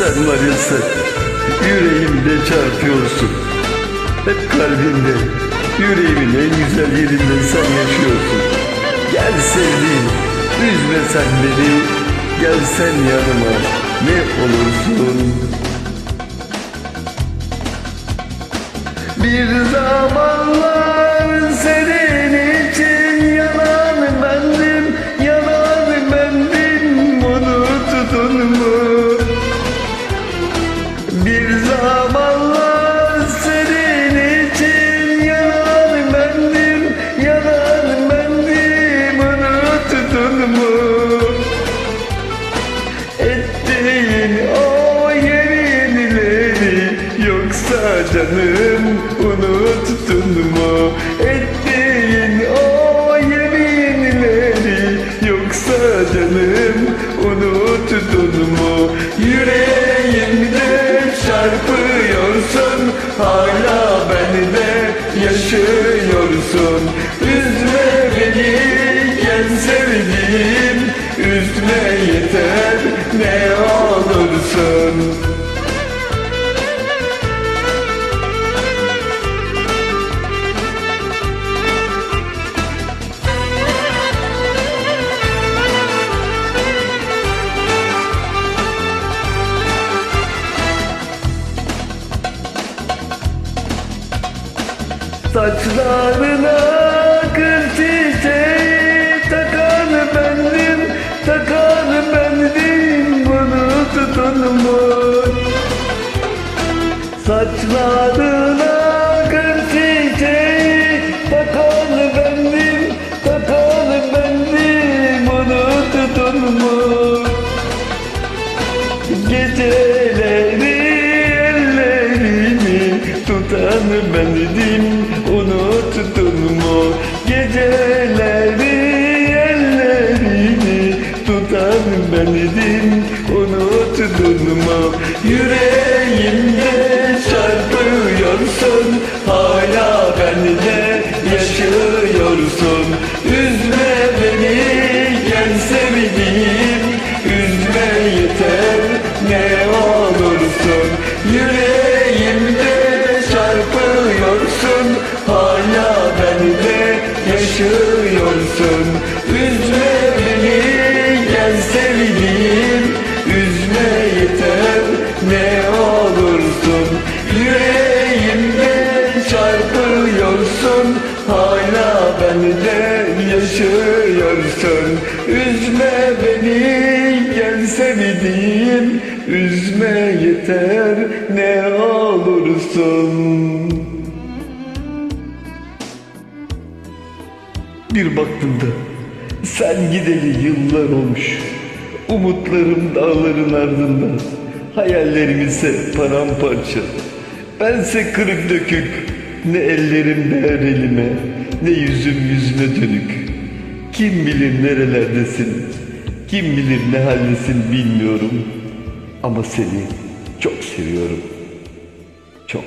Sen var sen yüreğimde çarpıyorsun. Hep kalbimde, yüreğimin en güzel yerinde sen yaşıyorsun. Gel sevdiğim, üzme sen beni. Gel sen yanıma, ne olursun. Bir zamanlar senin için yanan bendim, yanan bendim, unuttun mu? Bir zamanlar senin için yanan bendim, yanan bendim, unuttun mu? Ettiğin o yeminleri yoksa canım unuttun mu? Ettiğin o yeminleri yoksa canım unuttun mu? Yüreğimde hala bende yaşıyorsun. Üzme beni gel sevdiğim üzme yeter ne olursun. Saçlarına kır çiçeği takan bendim, takan bendim bunu tutun mu? Saçlarına kır çiçeği takan bendim, takan bendim bunu tutun mu? Geceleri ellerimi tutan bendim tutan bendim unuttun mu? Yüreğimde çarpıyorsun hala bende yaşıyorsun. Üzme beni gel sevdiğim üzme yeter ne olursun Yüreğimde çarpıyorsun hala bende yaşıyorsun bende yaşıyorsun Üzme beni gel sevdiğim üzme yeter ne olursun. Bir baktığımda sen gideli yıllar olmuş Umutlarım dağların ardında Hayallerim ise paramparça. Bense kırık dökük Ne ellerim değer elime Ne yüzüm yüzüne dönük? Kim bilir nerelerdesin? Kim bilir ne haldesin bilmiyorum. Ama seni çok seviyorum. Çok